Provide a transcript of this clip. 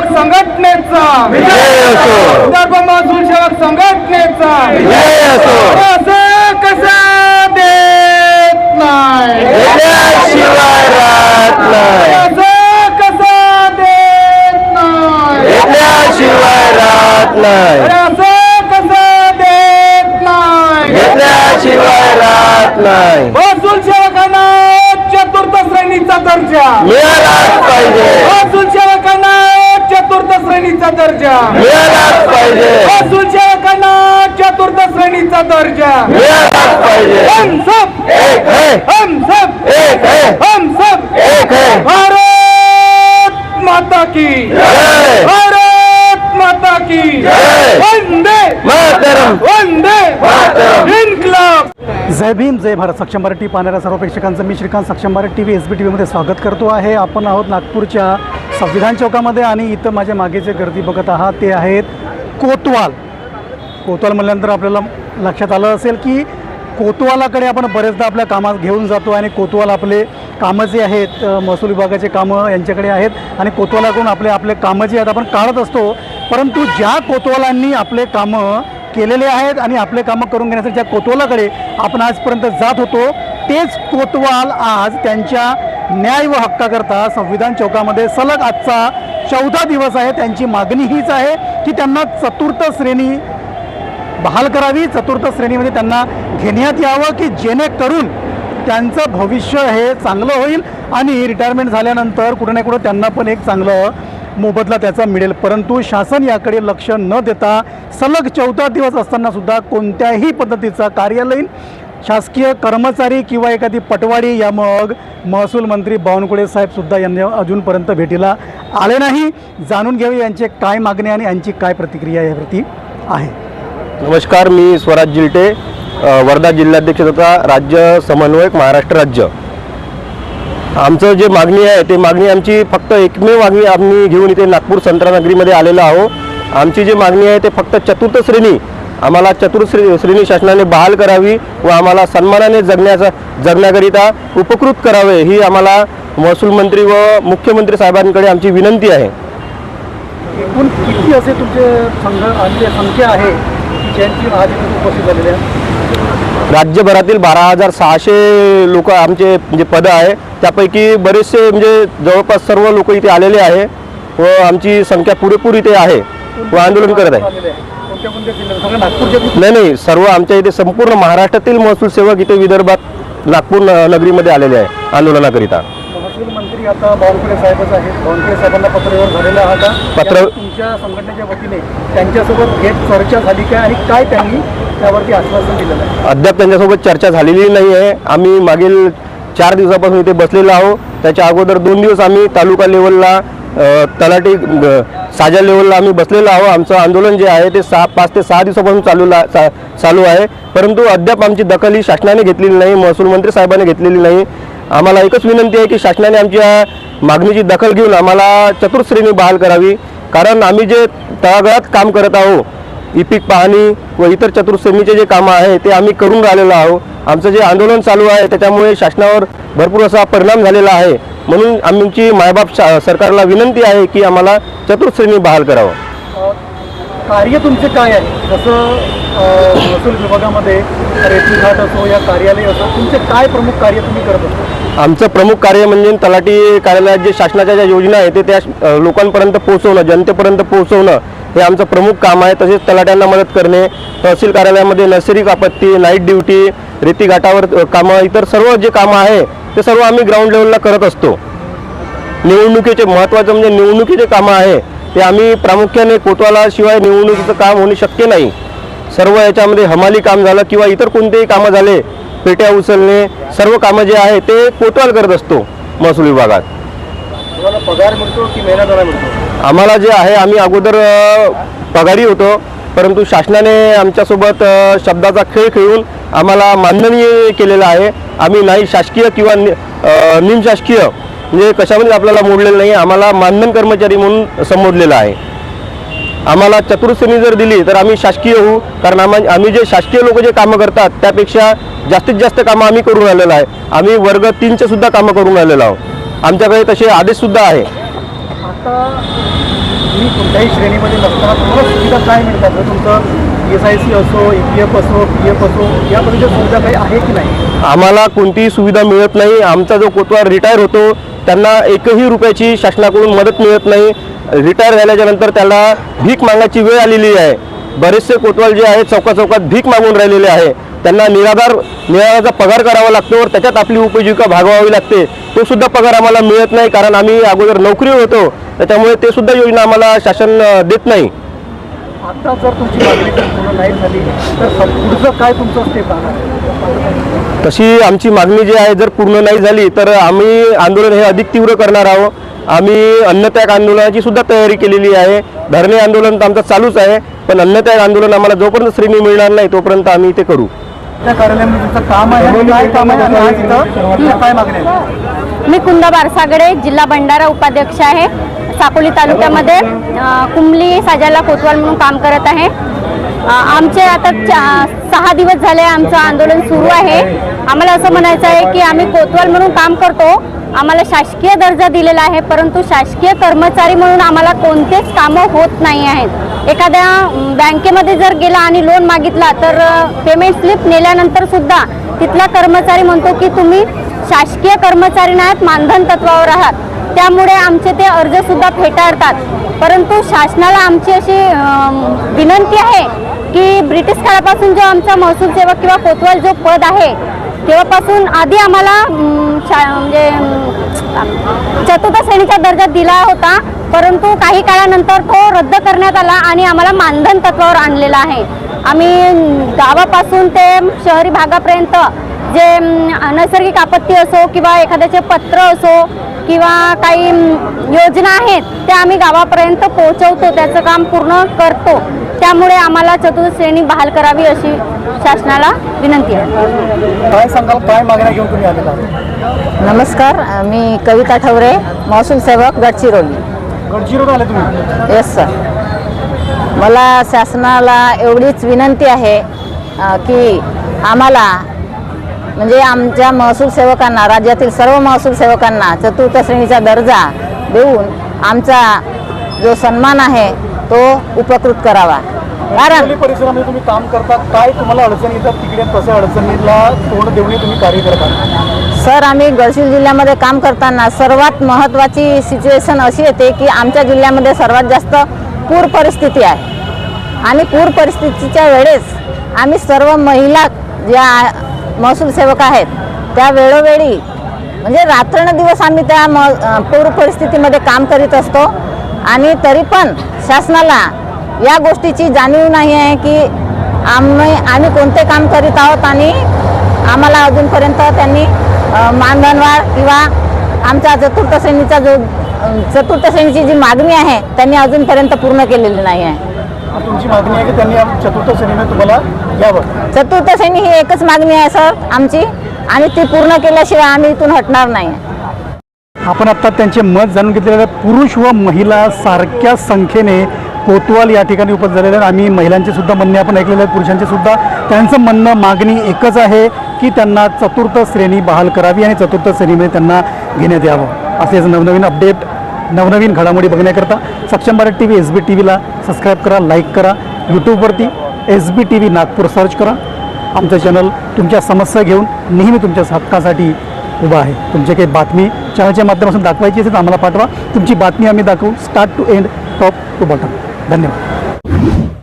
सेवक संघटनेचा. विदर्भ महसूल सेवक संघटनेचा कसं देत नाही? कसं देत नाही? राहत कसं देत नाही? घेतल्याशिवाय राहत नाही. महसूल सेवकांना चतुर्थ श्रेणीचा दर्जा. मिळालाच पाहिजे. महसूल चतुर्थ श्रेणीचा दर्जा. मिळालाच पाहिजे. महसूल सेवकांना चतुर्थ श्रेणीचा दर्जा. मिळालाच पाहिजे. हम सब. एक है. हम सब. एक है. हम सब. एक है. भारत माता की. जय. भारत माता की. जय. वंदे. मातरम. वंदे. मातरम. इन्कलाब. जय भीम जय भारत. सक्षम मराठी पाहणाऱ्या सर्व प्रेक्षकांचं मी Shrikant Saksham Marathi T V S B T व्हीमध्ये स्वागत करतो आहे. आपण आहोत नागपूरच्या संविधान चौकामध्ये आणि इथं माझ्या मागे जे गर्दी बघत आहात ते आहेत कोतवाल. कोतवाल म्हणल्यानंतर आपल्याला लक्षात आलं असेल की कोतवालाकडे आपण बरेचदा आपल्या कामात घेऊन जातो आणि कोतवाल आपले कामं जे आहेत महसूल विभागाचे कामं यांच्याकडे आहेत आणि कोतवालाकडून आपले आपले कामं जे आहेत आपण काढत असतो. परंतु ज्या कोतवालांनी आपले कामं केलेले आहेत आणि आपले कामं करून घेण्यासाठी ज्या कोतवालाकडे आपण आजपर्यंत जात होतो तेच कोतवाल आज त्यांच्या न्याय व हक्काकरता संविधान चौकामध्ये सलग आजचा चौदा दिवस आहे. त्यांची मागणी हीच आहे की त्यांना चतुर्थ श्रेणी बहाल करावी. चतुर्थ श्रेणीमध्ये त्यांना घेण्यात यावं की जेणेकरून त्यांचं भविष्य हे चांगलं होईल आणि रिटायरमेंट झाल्यानंतर कुठं ना कुठं त्यांना पण एक चांगलं मोबदला त्याचा मिळेल. परंतु शासन याकडे लक्ष न देता सलग चौदा दिवस असताना सुद्धा कोणत्याही पद्धतीचा कार्यालयीन शासकीय कर्मचारी किंवा एखादी पटवाडी या मग महसूल मंत्री बावनकुळे साहेबसुद्धा यांनी अजूनपर्यंत भेटीला आले नाही. जाणून घ्यावी यांचे काय मागणी आणि यांची काय प्रतिक्रिया यावरती आहे. नमस्कार मी स्वराज जिल्टे वर्धा जिल्हाध्यक्ष तथा राज्य समन्वयक महाराष्ट्र राज्य. आमचं जे मागणी आहे ते मागणी आमची फक्त एकमेव मागणी आम्ही घेऊन इथे नागपूर संत्रानगरीमध्ये आलेलो आहो आमची जी मागणी आहे ते फक्त चतुर्थ श्रेणी आम्हाला चतुर्थ श्रे श्रेणी शासनाने बहाल करावी व आम्हाला सन्मानाने जगण्याचा जगण्याकरिता उपकृत करावे ही आम्हाला महसूल मंत्री व मुख्यमंत्री साहेबांकडे आमची विनंती आहे. एकूण किती असे तुमचे संघ संख्या आहे की ज्यांची आज इथे उपस्थित झालेले आहेत राज्यभरातील बारा हजार सहाशे लोक आमचे म्हणजे पदं आहे त्यापैकी बरेचसे म्हणजे जवळपास सर्व लोक इथे आलेले आहे व आमची संख्या पुरेपूर इथे आहे व आंदोलन करत आहे. नाही नाही सर्व आमच्या इथे संपूर्ण महाराष्ट्रातील महसूल सेवक इथे विदर्भात नागपूर नगरीमध्ये आलेले आहे आंदोलनाकरिता. मंत्री आता बावनकुळे साहेबच आहेत. बावनकुळे साहेबांना झालेला पत्र- यावर तुमच्या संघटनेच्या वतीने त्यांच्यासोबत थेट चर्चा झाली काय आणि काय त्यांनी त्यावरती आश्वासन दिलेलं आहे? अद्याप त्यांच्यासोबत चर्चा झालेली नाही आहे. आम्ही मागील चार दिवसापासून इथे बसलेलो आहोत. त्याच्या अगोदर दोन दिवस आम्ही तालुका लेवलला तलाठी साजा लेवलला आम्ही बसलेलो आहोत. आमचं आंदोलन जे आहे ते सहा पाच ते सहा दिवसापासून चालू ला- चा- चालू आहे. परंतु अद्याप आमची दखल ही शासनाने घेतलेली नाही महसूल मंत्री साहेबांनी घेतलेली नाही. आम्हाला एकच विनंती आहे की शासनाने आमच्या मागणीची दखल घेऊन आम्हाला चतुर्श्रेणी बहाल करावी. कारण आम्ही जे तळागाळात काम करत आहोत ई पीक पाहणी व इतर चतुर्श्रेणीचे जे कामं आहे ते आम्ही करून राहिलेलो आहोत. आमचं जे आंदोलन चालू आहे त्याच्यामुळे शासनावर भरपूर असा परिणाम झालेला आहे. म्हणून आमची मायबाप शा सरकारला विनंती आहे की आम्हाला चतुर्श्रेणी बहाल करावं. कार्य तुमचे काय आहे? जसं महसूल विभागामध्ये रेती घाट असो या कार्यालय असो तुमचे काय प्रमुख कार्य तुम्ही करत असतो? आमचं प्रमुख कार्य म्हणजे तलाठी कार्यालयात जे शासनाच्या ज्या योजना आहेत ते त्या लोकांपर्यंत पोहोचवणं जनतेपर्यंत पोहोचवणं हे आमचं प्रमुख काम आहे. तसेच तलाट्यांना मदत करणे तहसील कार्यालयामध्ये नैसर्गिक आपत्ती नाईट ड्युटी रेतीघाटावर कामं इतर सर्व जे कामं आहे ते सर्व आम्ही ग्राउंड लेवलला करत असतो. निवडणुकीचे महत्त्वाचं म्हणजे निवडणुकीचे कामं आहे ते आम्ही प्रामुख्याने कोतवालाशिवाय निवडणुकीचं काम होणे शक्य नाही. सर्व याच्यामध्ये हमाली काम झालं किंवा इतर कोणतेही कामं झाले पेट्या उचलणे सर्व कामं जे आहे ते कोतवाल करत असतो महसूल विभागात. तुम्हाला पगार मिळतो की मिळतो? आम्हाला जे आहे आम्ही अगोदर पगारी होतो परंतु शासनाने आमच्यासोबत शब्दाचा खेळ खेळून आम्हाला मानधनी केलेलं आहे. आम्ही नाही शासकीय किंवा निमशासकीय म्हणजे कशामध्ये आपल्याला मोडलेलं नाही आम्हाला मानधन कर्मचारी म्हणून संबोधलेलं आहे. आम्हाला चतुर्श्रेणी जर दिली तर आम्ही शासकीय होऊ. कारण आम्हा आम्ही जे शासकीय लोक जे कामं करतात त्यापेक्षा जास्तीत जास्त कामं आम्ही करून राहिलेलो आहे. आम्ही वर्ग तीनचे सुद्धा कामं करून राहिलेलो आहोत. आमच्याकडे तसे आदेशसुद्धा आहे. कोणत्याही श्रेणीमध्ये नसताना तुम्हाला सुविधा काय मिळतात? तुमचं एस आय सी असो ई पी एफ असो पी एफ असो या पद्धतीच्या सुविधा काही आहे की नाही? आम्हाला कोणतीही सुविधा मिळत नाही. आमचा जो कोतवाल रिटायर होतो त्यांना एकही रुपयाची शासनाकडून मदत मिळत नाही. रिटायर झाल्याच्यानंतर त्याला भीक मागण्याची वेळ आलेली आहे. बरेचसे कोतवाल जे आहेत चौका चौकात भीक मागून राहिलेले आहे. त्यांना निराधार निराधाराचा पगार करावा लागतो व त्याच्यात आपली उपजीविका भागवावी लागते. तो सुद्धा पगार आम्हाला मिळत नाही कारण आम्ही अगोदर नोकरी होतो. त्याच्यामुळे ते सुद्धा योजना आम्हाला शासन देत नाही. आता जर तुमची मागणी पूर्ण नाही झाली तर पुढचं काय तुमचं स्टेप आहे? तशी आमची मागणी जी आहे जर पूर्ण नाही झाली तर आम्ही आंदोलन हे अधिक तीव्र करणार आहोत. आम्ही अन्नत्याग आंदोलनाची सुद्धा तयारी केलेली आहे. धरणे आंदोलन तर आमचं चालूच आहे पण अन्नत्याग आंदोलन आम्हाला जोपर्यंत श्रेणी मिळणार नाही तोपर्यंत आम्ही ते करू. त्या कार्यालयामध्ये तुमचं काम आहे आणि काय काम आहे? आणि आज इथं काय मागणी आहे? मी कुंदा बारसागडे जिल्हा भंडारा उपाध्यक्ष आहे. साकोली तालुक्यामध्ये कुंबली साजाला कोतवाल म्हणून काम करत आहे. आमचे आता चा सहा दिवस झाले आमचं आंदोलन सुरू आहे. आम्हाला असं म्हणायचं आहे की आम्ही कोतवाल म्हणून काम करतो. आम्हाला शासकीय दर्जा दिलेला आहे परंतु शासकीय कर्मचारी म्हणून आम्हाला कोणतेच कामं होत नाही आहेत. एखाद्या बँकेमध्ये जर गेला आणि लोन मागितला तर पेमेंट स्लिप नेल्यानंतर सुद्धा तिथला कर्मचारी म्हणतो की तुम्ही शासकीय कर्मचारी नाहीत मानधन तत्वावर आहात. त्यामुळे आमचे ते अर्जसुद्धा फेटाळतात. परंतु शासनाला आमची अशी विनंती आहे की ब्रिटिश काळापासून जो आमचा महसूल सेवक किंवा कोतवाल जो पद आहे तेव्हापासून आधी आम्हाला शा म्हणजे चतुर्थ श्रेणीचा दर्जा दिला होता परंतु काही काळानंतर तो रद्द करण्यात आला आणि आम्हाला मानधन तत्वावर आणलेला आहे. आम्ही गावापासून ते शहरी भागापर्यंत जे नैसर्गिक आपत्ती असो किंवा एखाद्याचे पत्र असो किंवा काही योजना आहेत त्या आम्ही गावापर्यंत पोहोचवतो त्याचं काम पूर्ण करतो. त्यामुळे आम्हाला चतुर्थ श्रेणी बहाल करावी अशी शासनाला विनंती आहे. काय सांगाल? काय मागण्या घेऊन तुम्ही आलेला? नमस्कार मी कविता ठवरे महसूल सेवक गडचिरोली. गडचिरोली आले तुम्ही? येस सर मला शासनाला एवढीच विनंती आहे की आम्हाला म्हणजे आमच्या महसूल सेवकांना राज्यातील सर्व महसूल सेवकांना चतुर्थ श्रेणीचा दर्जा देऊन आमचा जो सन्मान आहे तो उपकृत करावा. कारण परिसरामध्ये तुम्ही काम करता काय तुम्हाला अडचणी येतात तिकडे कसं अडचणीला तोंड देऊन तुम्ही कार्य करता सर आम्ही गडचिरोली जिल्ह्यामध्ये काम करताना सर्वात महत्त्वाची सिच्युएशन अशी येते की आमच्या जिल्ह्यामध्ये सर्वात जास्त पूर परिस्थिती आहे. आणि पूर परिस्थितीच्या वेळेस आम्ही सर्व महिला ज्या महसूल सेवक आहेत त्या वेळोवेळी म्हणजे रात्रंदिवस आम्ही त्या म पूर परिस्थितीमध्ये काम करीत असतो. आणि तरी पण शासनाला या गोष्टीची जाणीव नाही आहे की आम्ही आम्ही कोणते काम करीत आहोत आणि आम्हाला अजूनपर्यंत त्यांनी मानधनवाढ किंवा आमचा चतुर्थ श्रेणीचा जो चतुर्थ श्रेणीची जी मागणी आहे त्यांनी अजूनपर्यंत पूर्ण केलेली नाही आहे. तुमची मागणी आहे की त्यांनी चतुर्थ श्रेणीने तुम्हाला घ्यावं चतुर्थ श्रेणी ही एकच मागणी आहे सर आमची. आणि ती पूर्ण केल्याशिवाय आम्ही इथून हटणार नाही. आपण आता त्यांचे मत जाणून घेतलेले. पुरुष व महिला सारख्या संख्येने कोतवाल या ठिकाणी उपस्थित झालेले आहेत. आम्ही महिलांचे सुद्धा म्हणणे आपण ऐकलेले आहेत पुरुषांचे सुद्धा. त्यांचं म्हणणं मागणी एकच आहे की त्यांना चतुर्थ श्रेणी बहाल करावी आणि चतुर्थ श्रेणीमध्ये त्यांना घेण्यात यावं. असेच नवनवीन अपडेट नवनवीन घडामोडी बघण्याकरता Saksham Bharat T V S B T व्हीला subscribe करा लाईक करा. यूट्यूबवरती S B T V Nagpur search करा. आमचं चॅनल तुमच्या समस्या घेऊन नेहमी तुमच्या हक्कासाठी उभा आहे. तुमचे काही बातमी चॅनलच्या माध्यमातून दाखवायची असेल तर आम्हाला पाठवा. तुमची बातमी आम्ही दाखवू. Start to end top to bottom धन्यवाद.